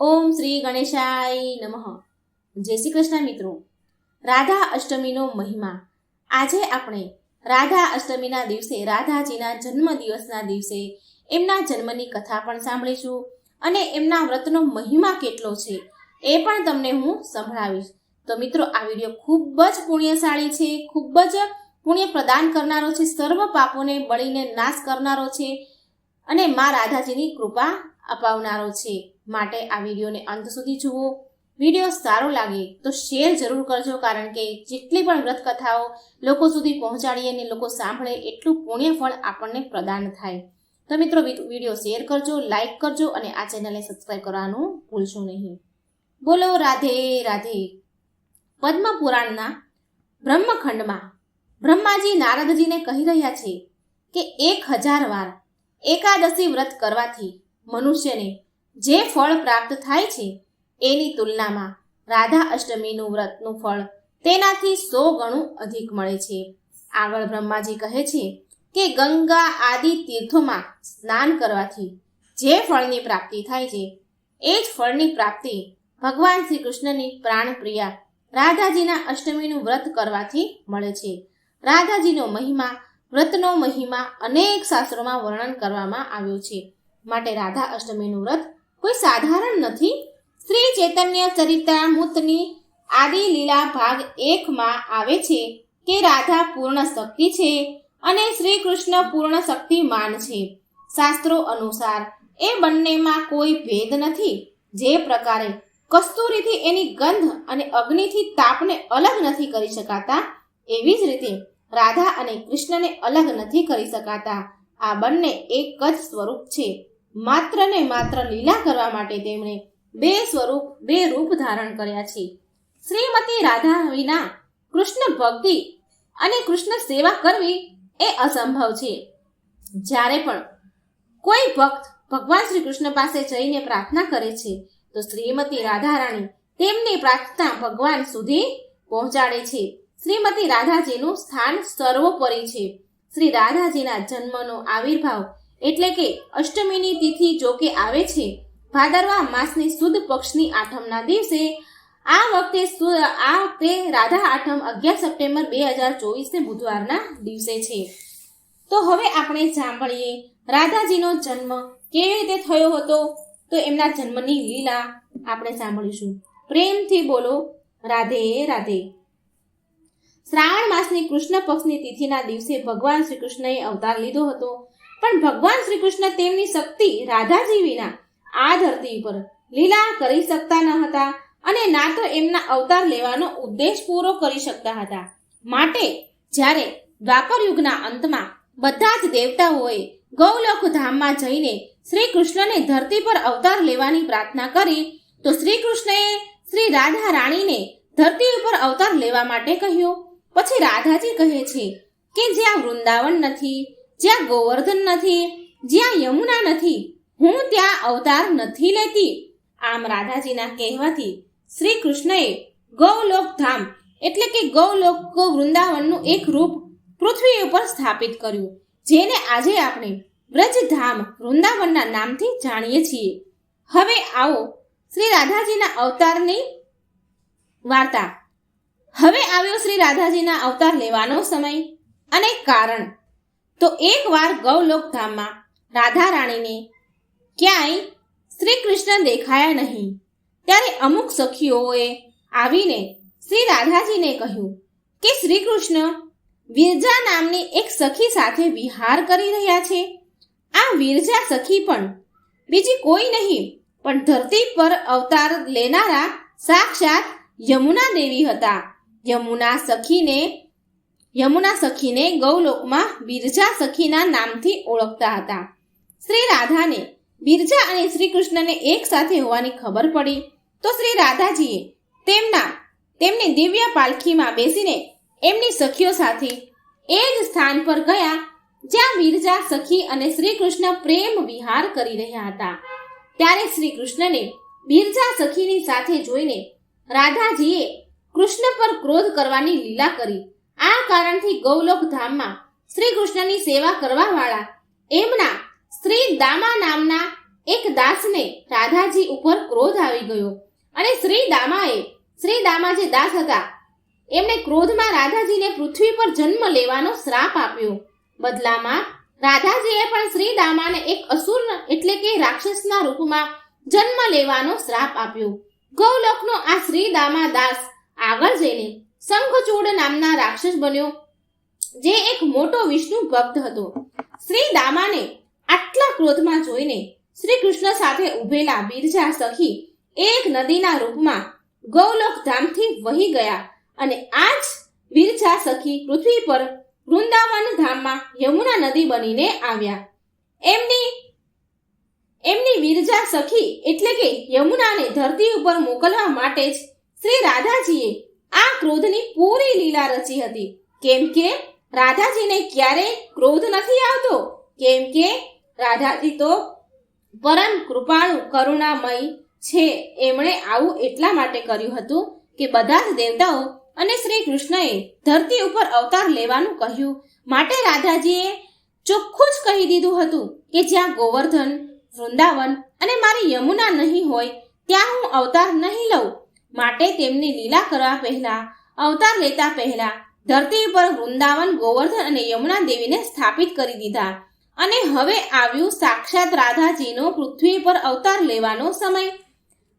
ઓમ શ્રી ગણેશાય નમઃ. જય શ્રી કૃષ્ણ મિત્રો. રાધા અષ્ટમીનો મહિમા. આજે આપણે રાધા અષ્ટમીના દિવસે રાધાજીના જન્મ દિવસના દિવસે એમના જન્મની કથા પણ સાંભળીશું અને એમના વ્રતનો મહિમા કેટલો છે એ પણ તમને હું સંભળાવીશ. તો મિત્રો, આ વીડિયો ખૂબ જ પુણ્યશાળી છે, ખૂબ જ પુણ્ય પ્રદાન કરનારો છે, સર્વ પાપોને બળીને નાશ કરનારો છે અને મા રાધાજીની કૃપા અપાવનારો છે. માટે આ વિડીયોને અંત સુધી જુઓ. વીડિયો સારો લાગે તો શેર જરૂર કરજો કારણ કે જેટલી પણ વ્રત કથાઓ લોકો સુધી પહોંચાડીએ અને લોકો સાંભળે એટલું પુણ્ય ફળ આપણને પ્રદાન થાય. તો મિત્રો વીડિયો શેર કરજો, લાઈક કરજો અને આ ચેનલને સબસ્ક્રાઈબ કરવાનું ભૂલશો નહીં. બોલો રાધે રાધે. પદ્મ પુરાણના બ્રહ્મખંડમાં બ્રહ્માજી નારદજીને કહી રહ્યા છે કે એક હજાર વાર એકાદશી વ્રત કરવાથી મનુષ્યને જે ફળ પ્રાપ્ત થાય છે, એની તુલનામાં રાધા અષ્ટમીનું વ્રતનું ફળ તેનાથી સો ગણું અધિક મળે છે. આગળ બ્રહ્માજી કહે છે કે ગંગા આદિ તીર્થોમાં સ્નાન કરવાથી જે ફળની પ્રાપ્તિ થાય છે, એ જ ફળની પ્રાપ્તિ ભગવાન શ્રી કૃષ્ણની પ્રાણપ્રિયા રાધાજીના અષ્ટમીનું વ્રત કરવાથી મળે છે. રાધાજીનો મહિમા, વ્રતનો મહિમા અનેક શાસ્ત્રોમાં વર્ણન કરવામાં આવ્યો છે. માટે રાધા અષ્ટમીનું વ્રત કોઈ સાધારણ નથી. શ્રી ચૈતન્ય ચરિતામૃતની આદિ લીલા ભાગ એકમાં આવે છે કે રાધા પૂર્ણ શક્તિ છે અને શ્રી કૃષ્ણ પૂર્ણ શક્તિમાન છે. શાસ્ત્રો અનુસાર એ બંનેમાં કોઈ ભેદ નથી. જે પ્રકારે કસ્તુરીથી એની ગંધ અને અગ્નિથી તાપને અલગ નથી કરી શકાતા, એવી જ રીતે રાધા અને કૃષ્ણને અલગ નથી કરી શકાતા. આ બંને એક જ સ્વરૂપ છે. માત્ર ને માત્ર લીલા કરવા માટે તેમણે બે સ્વરૂપ, બે રૂપ ધારણ કર્યા છે. શ્રીમતી રાધા વિના કૃષ્ણ ભક્તિ અને કૃષ્ણ સેવા કરવી એ અસંભવ છે. જ્યારે પણ કોઈ ભક્ત ભગવાન શ્રી કૃષ્ણ પાસે જઈને પ્રાર્થના કરે છે, તો શ્રીમતી રાધા રાણી તેમની પ્રાર્થના ભગવાન સુધી પહોંચાડે છે. શ્રીમતી રાધાજીનું સ્થાન સર્વોપરી છે. શ્રી રાધાજીના જન્મનો આવિર્ભાવ એટલે કે અષ્ટમીની તિથિ જોકે આવે છે, ભાદરવા માસની સુદ પક્ષની આઠમના દિવસે, આ વખતે આ વખતે રાધા આઠમ અગિયાર સપ્ટેમ્બર બે હજાર ચોવીસને બુધવારના દિવસે છે. તો હવે આપણે સાંભળીએ, રાધાજીનો જન્મ કેવી રીતે થયો હતો? તો એમના જન્મની લીલા આપણે સાંભળીશું. પ્રેમથી બોલો, રાધે રાધે. શ્રાવણ માસની કૃષ્ણ પક્ષની તિથિના દિવસે ભગવાન શ્રી કૃષ્ણએ અવતાર લીધો હતો. પણ ભગવાન શ્રી કૃષ્ણ તેમની શક્તિ રાધાજી વિના આ ધરતી પર લીલા કરી શકતા ન હતા અને ના તો એમના અવતાર લેવાનો ઉદ્દેશ પૂરો કરી શકતા હતા. માટે જ્યારે દ્વાપર યુગના અંતમાં બધા જ દેવતાઓએ ગૌલોક ધામમાં જઈને શ્રી કૃષ્ણને ધરતી પર અવતાર લેવાની પ્રાર્થના કરી, તો શ્રી કૃષ્ણએ શ્રી રાધા રાણીને ધરતી ઉપર અવતાર લેવા માટે કહ્યું. પછી રાધાજી કહે છે કે જ્યાં વૃંદાવન નથી જ્યાં ગોવર્ધન નથી, જ્યાં યમુના નથી, હું ત્યાં અવતાર નથી લેતી. આમ રાધાજીના કહેવાથી શ્રી કૃષ્ણએ ગૌલોક ધામ એટલે કે ગૌલોક વૃંદાવનનું એક રૂપ પૃથ્વી ઉપર સ્થાપિત કર્યું, જેને આજે આપણે વ્રજધામ વૃંદાવનના નામથી જાણીએ છીએ. હવે આવો શ્રી રાધાજીના અવતારની વાર્તા. હવે આવ્યો શ્રી રાધાજીના અવતાર લેવાનો સમય અને કારણ. તો એકવાર ગૌલોક ધામમાં રાધા રાણીને ક્યાંય શ્રી કૃષ્ણ દેખાયા નહીં. ત્યારે અમુક સખીઓએ આવીને શ્રી રાધાજીને કહ્યું કે શ્રી કૃષ્ણ વિરજા નામની એક સખી સાથે વિહાર કરી રહ્યા છે. આ વિરજા સખી પણ બીજી કોઈ નહીં, પણ ધરતી પર અવતાર લેનારા સાક્ષાત યમુના દેવી હતા. યમુના સખીને યમુના સખીને ગૌલોકમાં બિરજા સખીના નામથી ઓળખતા હતા. શ્રી રાધાને બિરજા અને શ્રી કૃષ્ણને એક સાથે હોવાની ખબર પડી. તો શ્રી રાધાજીએ તેમના, તેમની દિવ્ય પાલખીમાં બેસીને એમની સખીઓ સાથે એ જ સ્થાન પર ગયા જ્યાં બિરજા સખી અને શ્રી કૃષ્ણ પ્રેમ વિહાર કરી રહ્યા હતા. ત્યારે શ્રી કૃષ્ણને બિરજા સખીની સાથે જોઈને રાધાજીએ કૃષ્ણ પર ક્રોધ કરવાની લીલા કરી. આ કારણથી ગૌલોક ધામમાં શ્રી કૃષ્ણની સેવા કરવા વાળા એમના શ્રી દામા નામના એક દાસને રાધાજી ઉપર ક્રોધ આવી ગયો. અને શ્રી દામાએ, શ્રી દામા જે દાસ હતા એમણે ક્રોધમાં રાધાજીને પૃથ્વી પર જન્મ લેવાનો શ્રાપ આપ્યો. બદલામાં રાધાજીએ પણ શ્રી દામાને એક અસુર એટલે કે રાક્ષસના રૂપમાં જન્મ લેવાનો શ્રાપ આપ્યો. ગૌલોકનો આ શ્રી દામા દાસ આગળ જઈને શંખચૂડ નામના રાક્ષસ બન્યો, જે એક મોટો વિષ્ણુ ભક્ત હતો. શ્રી દામાને આટલા ક્રોધમાં જોઈને શ્રી કૃષ્ણ સાથે ઉભેલા બિરજા સખી એક નદીના રૂપમાં ગૌલોક ધામથી વહી ગયા અને આજ વિરજા સખી પૃથ્વી પર વૃંદાવન ધામમાં યમુના નદી બનીને આવ્યા. એમની એમની વિરજા સખી એટલે કે યમુનાને ધરતી ઉપર મોકલવા માટે જ શ્રી રાધાજીએ આ ક્રોધની પૂરી લીલા રચી હતી. કેમ કે રાધાજીને ક્યારેય ક્રોધ નથી આવતો? કેમ કે રાધાજી તો પરમ કૃપાળુ, કરુણામય છે. એમણે આવું એટલા માટે કર્યું હતું કે બધા જ દેવતાઓ અને શ્રી કૃષ્ણએ ધરતી ઉપર અવતાર લેવાનું કહ્યું. માટે રાધાજીએ ચોખ્ખું જ કહી દીધું હતું કે જ્યાં ગોવર્ધન, વૃંદાવન અને મારી યમુના નહીં હોય, ત્યાં હું અવતાર નહીં લઉં. માટે તેમની લીલા કરવા પહેલા, અવતાર લેતા પહેલા, ધરતી પર વૃંદાવન, ગોવર્ધન અને યમુના દેવીને સ્થાપિત કરી દીધા. અને હવે આવ્યું સાક્ષાત રાધાજીનો પૃથ્વી પર અવતાર લેવાનો સમય.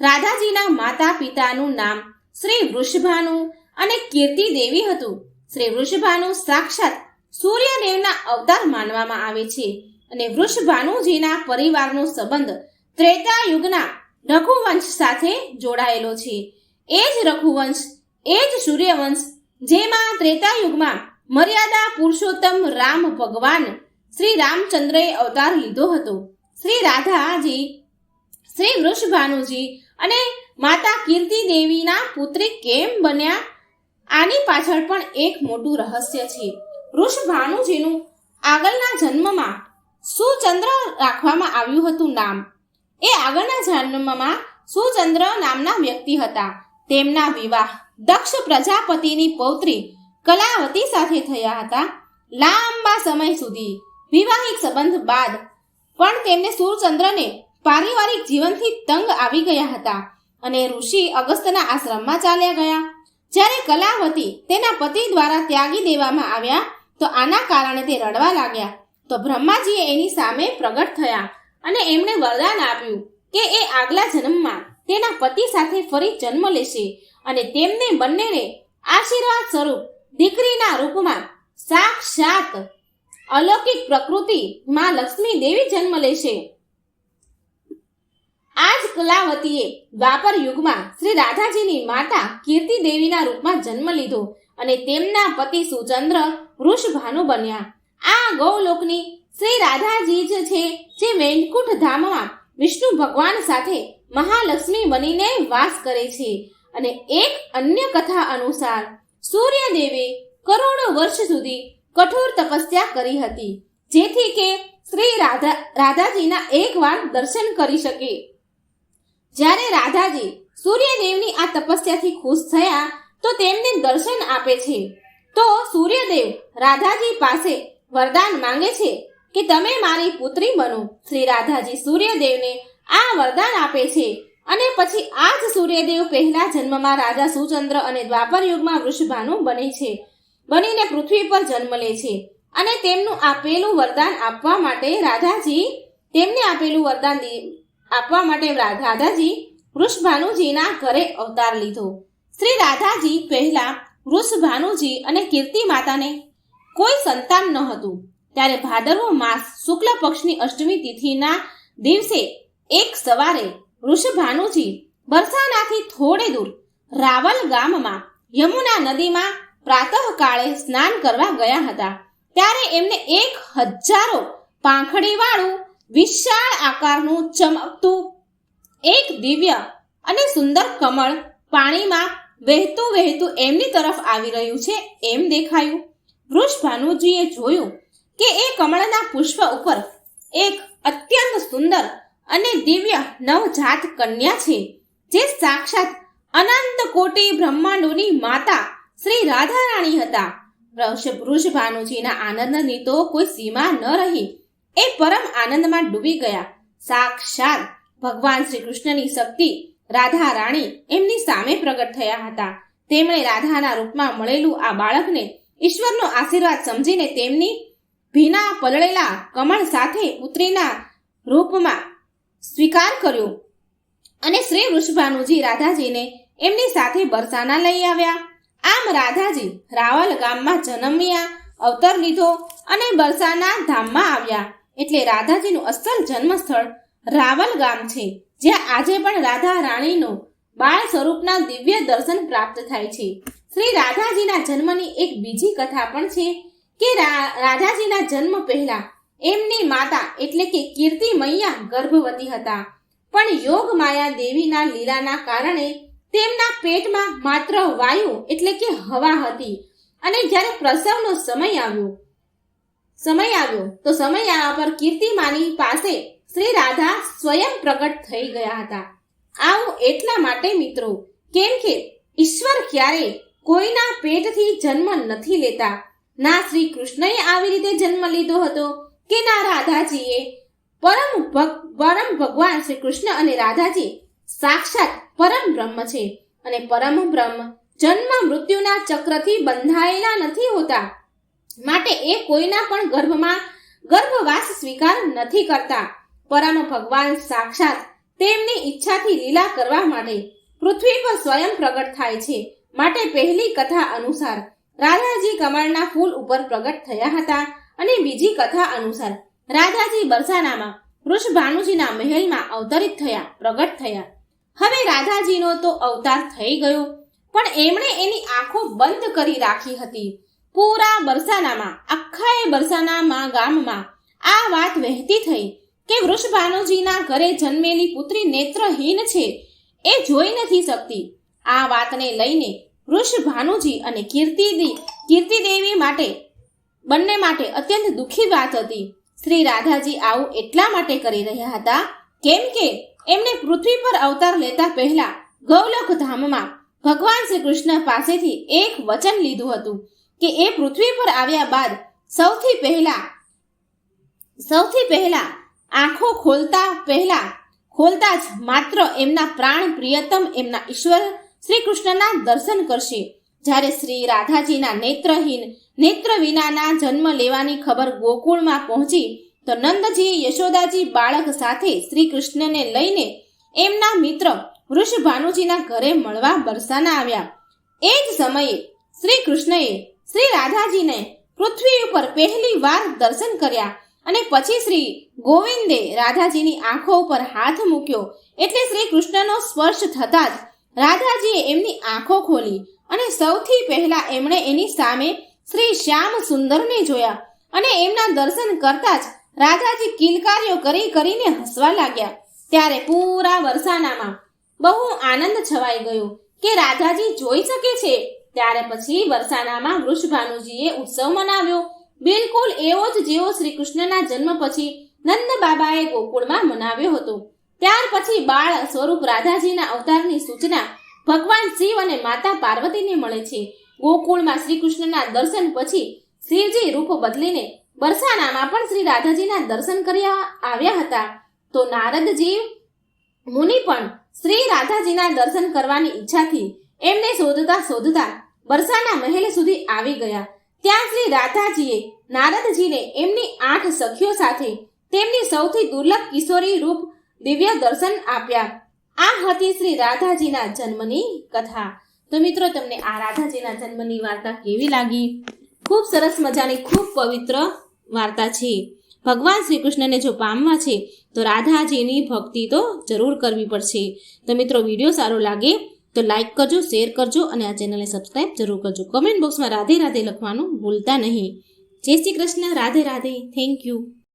રાધાજીના માતા પિતાનું નામ શ્રી વૃષભાનુ અને કીર્તિ દેવી હતું. શ્રી વૃષભાનુ સાક્ષાત સૂર્યદેવના અવતાર માનવામાં આવે છે અને વૃષભાનુજીના પરિવારનો સંબંધ ત્રેતા યુગના રઘુવંશ સાથે જોડાયેલો છે. એ જ રઘુવંશ, એ જ સૂર્યવંશ, જેમાં ત્રેતા યુગમાં મર્યાદા પુરુષોત્તમ રામ ભગવાન શ્રી રામચંદ્રએ અવતાર લીધો હતો. શ્રી રાધાજી, શ્રી વૃષભાનુજી અને માતા કીર્તિ દેવીના પુત્રી કેમ બન્યા? આની પાછળ પણ એક મોટું રહસ્ય છે. વૃષભાનુજીનું આગળના જન્મમાં સુચંદ્ર રાખવામાં આવ્યું હતું નામ. એ આગળના જન્મમાં સુચંદ્ર નામના વ્યક્તિ હતા. તેમના વિવાહ દક્ષ પ્રજાપતિની પૌત્રી કલાવતી સાથે થયા હતા. લાંબા સમય સુધી વિવાહિક સંબંધ બાદ પણ તેમને સૂરચંદ્રને પારિવારિક જીવનથી તંગ આવી ગયા હતા અને ઋષિ અગસ્તના આશ્રમમાં ચાલ્યા ગયા. જ્યારે કલાવતી તેના પતિ દ્વારા ત્યાગી દેવામાં આવ્યા તો આના કારણે તે રડવા લાગ્યા. તો બ્રહ્માજીએ એની સામે પ્રગટ થયા અને એમણે વરદાન આપ્યું કે એ આગલા જન્મમાં તેના પતિ સાથે ફરી જન્મ લેશે અને તેમને બંનેને આશીર્વાદ સ્વરૂપ દીકરીના રૂપમાં સાક્ષાત અલૌકિક પ્રકૃતિ માં લક્ષ્મી દેવી જન્મ લેશે. આજ કલાવતીએ દ્વાપર યુગમાં શ્રી રાધાજીની માતા કીર્તિ દેવીના રૂપમાં જન્મ લીધો અને તેમના પતિ સુચંદ્ર વૃષભાનુ બન્યા. આ ગૌલોકની શ્રી રાધાજી જ છે જે વૈકુંઠ ધામમાં વિષ્ણુ ભગવાન સાથે મહાલક્ષ્મી બનીને વાસ કરે છે અને એક અન્ય કથા અનુસાર સૂર્યદેવે કરોડો વર્ષ સુધી કઠોર તપસ્યા કરી હતી, જેથી કે શ્રી રાધા, રાધાજીના એકવાર દર્શન કરી શકે. જ્યારે રાધાજી સૂર્યદેવની આ તપસ્યાથી ખુશ થયા, તો તેમને દર્શન આપે છે. તો સૂર્યદેવ રાધાજી પાસે વરદાન માંગે છે કે તમે મારી પુત્રી બનો. શ્રી રાધાજી સૂર્યદેવને આ વરદાન આપે છે. અને પછી આ જ સૂર્યદેવ પહેલા જન્મમાં રાજા સુચંદ્ર અને દ્વાપર યુગમાં વૃષભાનુ બને છે. બનીને પૃથ્વી પર જન્મ લે છે. અને તેમનું આપેલું વરદાન આપવા માટે રાધાજી તેમને આપેલું વરદાન આપવા માટે રાધાજી વૃષભાનુજીના ઘરે અવતાર લીધો. શ્રી રાધાજી પહેલા વૃષભાનુજી અને કીર્તિ માતાને કોઈ સંતાન ન હતું. ત્યારે ભાદરવો માસ શુક્લ પક્ષની અષ્ટમી તિથિના દિવસે એક સવારે વૃષભાનુજી બરસાનાથી થોડે દૂર રાવલ ગામમાં યમુના નદીમાં પ્રાતઃકાળે સ્નાન કરવા ગયા હતા. ત્યારે એમને એક હજારો પાંખડીવાળું વિશાળ આકારનું ચમકતું એક દિવ્ય અને સુંદર કમળ પાણીમાં વહેતું વહેતું એમની તરફ આવી રહ્યું છે એમ દેખાયું. વૃષભાનુજીએ જોયું કે એ કમળના પુષ્પ ઉપર એક અત્યંત સુંદર અને દિવ્ય નવજાત કન્યા છે, જે સાક્ષાત અનંત કોટી બ્રહ્માંડોની માતા શ્રી રાધારાણી હતા. વૃષ- વૃષભાનુજીના આનંદની તો કોઈ સીમા ન રહી. એ પરમ આનંદમાં ડૂબી ગયા. સાક્ષાત ભગવાન શ્રી કૃષ્ણની શક્તિ રાધા રાણી એમની સામે પ્રગટ થયા હતા. તેમણે રાધાના રૂપમાં મળેલું આ બાળકને ઈશ્વરનો આશીર્વાદ સમજીને તેમની ભીના પલળેલા કમળ સાથે પુત્રીના રૂપમાં સ્વીકાર કર્યો. અને શ્રી વૃષભાનુજી રાધાજીને એમની સાથે બરસાના લઈ આવ્યા. આમ રાધાજી રાવલ ગામમાં જન્મ્યા, અવતર લીધો અને બરસાના ધામમાં આવ્યા. એટલે રાધાજીનું અસલ જન્મસ્થળ રાવલ ગામ છે, જ્યાં આજે પણ રાધા રાણીનો બાળ સ્વરૂપના દિવ્ય દર્શન પ્રાપ્ત થાય છે. શ્રી રાધાજીના જન્મની એક બીજી કથા પણ છે કે રાધાજીના જન્મ પહેલા એમની માતા એટલે કે કીર્તિ મૈયા ગર્ભવતી હતા. પણ યોગ માયા દેવીના લીલાના કારણે તેમના પેટમાં માત્ર વાયુ એટલે કે હવા હતી. અને જ્યારે પ્રસવનો સમય આવ્યો સમય આવ્યો, તો સમય આવ્યા પર કીર્તિમાની પાસે શ્રી રાધા સ્વયં પ્રગટ થઈ ગયા હતા. આવું એટલા માટે મિત્રો, કેમ કે ઈશ્વર ક્યારે કોઈના પેટથી જન્મ નથી લેતા. ના શ્રી કૃષ્ણએ આવી રીતે જન્મ લીધો હતો કે ના રાધાજીએ? પરમ પરમ ભગવાન શ્રી કૃષ્ણ અને રાધાજી સાક્ષાત પરમ બ્રહ્મ છે અને પરમ બ્રહ્મ જન્મ મૃત્યુના ચક્રથી બંધાયેલા નથી હોતા. માટે એ કોઈના પણ ગર્ભમાં ગર્ભવાસ સ્વીકાર નથી કરતા. પરમ ભગવાન સાક્ષાત તેમની ઈચ્છાથી લીલા કરવા માટે પૃથ્વી પર સ્વયં પ્રગટ થાય છે. માટે પહેલી કથા અનુસાર રાધાજી કમળના ફૂલ ઉપર પ્રગટ થયા હતા. અને બીજી કથા અનુસાર રાધાજી બરસાનામાં વૃષભાનુજીના મહેલમાં અવતરિત થયા, પ્રગટ થયા. હવે રાધાજીનો તો અવતાર થઈ ગયો, પણ એમણે એની આંખો બંધ કરી રાખી હતી. પૂરા બરસાનામાં આખા એ બરસાનામાં ગામમાં આ વાત વહેતી થઈ કે વૃષભાનુજીના ઘરે જન્મેલી પુત્રી નેત્રહીન છે, એ જોઈ નથી શકતી. આ વાતને લઈને વૃષભાનુજી અને કીર્તિદી, કીર્તિદેવી માટે બંને માટે અત્યંત દુઃખી વાત હતી. શ્રી રાધાજી આવું એટલા માટે કરી રહ્યા હતા, કેમ કે એમને પૃથ્વી પર અવતાર લેતા પહેલા ગૌલોક ધામમાં ભગવાન શ્રી કૃષ્ણ પાસેથી એક વચન લીધું હતું કે એ પૃથ્વી પર આવ્યા બાદ સૌથી પહેલા સૌથી પહેલા આંખો ખોલતા પહેલા, ખોલતા જ માત્ર એમના પ્રાણ પ્રિયતમ એમના ઈશ્વર શ્રી કૃષ્ણના દર્શન કરશે. જ્યારે શ્રી રાધાજીના નેત્રહીન નેત્ર વિનાના જન્મ લેવાની ખબર ગોકુળમાં પહોંચી તો નંદજી, યશોદાજી બાળક સાથે શ્રી કૃષ્ણને લઈને એમના મિત્ર વૃષભાનુજીના ઘરે મળવા બરસાના આવ્યા. એ જ સમયે શ્રી કૃષ્ણએ શ્રી રાધાજીને પૃથ્વી ઉપર પહેલી વાર દર્શન કર્યા અને પછી શ્રી ગોવિંદે રાધાજીની આંખો ઉપર હાથ મૂક્યો એટલે શ્રી કૃષ્ણનો સ્પર્શ થતાં જ રાધાજીએ એમની આંખો ખોલી અને સૌથી પહેલા એમણે એની સામે શ્રી શ્યામ સુંદરને જોયા અને એમના દર્શન કરતા જ રાધાજી કિલકારીઓ કરી કરીને હસવા લાગ્યા. ત્યારે પૂરા વરસાનામાં બહુ આનંદ છવાઈ ગયો કે રાધાજી જોઈ શકે છે. ત્યારે પછી વરસાનામાં વૃષભાનુજીએ ઉત્સવ મનાવ્યો. બિલકુલ એવો જ જેવો શ્રી કૃષ્ણના જન્મ પછી નંદ બાબાએ ગોકુળમાં મનાવ્યો હતો. ત્યાર પછી બાળ સ્વરૂપ રાધાજીના અવતારની સૂચના ભગવાન શિવ અને માતા પાર્વતીને મળે છે. ગોકુળમાં શ્રી કૃષ્ણના દર્શન પછી શિવજી રૂપ બદલીને બરસાનામાં પણ શ્રી રાધાજીના દર્શન કર્યા આવ્યા હતા. તો નારદજી મુનિ પણ શ્રી રાધાજીના દર્શન કરવાની ઈચ્છાથી એમને શોધતા શોધતા બરસાના મહેલ સુધી આવી ગયા. ત્યાં શ્રી રાધાજીએ નારદજીને એમની આઠ સખીઓ સાથે તેમની સૌથી દુર્લભ કિશોરી રૂપ દિવ્ય દર્શન આપ્યા. આ હતી શ્રી રાધાજીના જન્મની કથા. તો મિત્રો, તમને આ રાધાજીના જન્મની વાર્તા કેવી લાગી? ખૂબ સરસ મજાની, ખૂબ પવિત્ર વાર્તા છે. ભગવાન શ્રી કૃષ્ણને જો પામવા છે, તો રાધાજીની ભક્તિ તો જરૂર કરવી પડશે. તો મિત્રો, વીડિયો સારો લાગે તો લાઈક કરજો, શેર કરજો અને આ ચેનલને સબસ્ક્રાઈબ જરૂર કરજો. કમેન્ટ બોક્સમાં રાધે રાધે લખવાનું ભૂલતા નહીં. જય શ્રી કૃષ્ણ, રાધે રાધે. Thank you.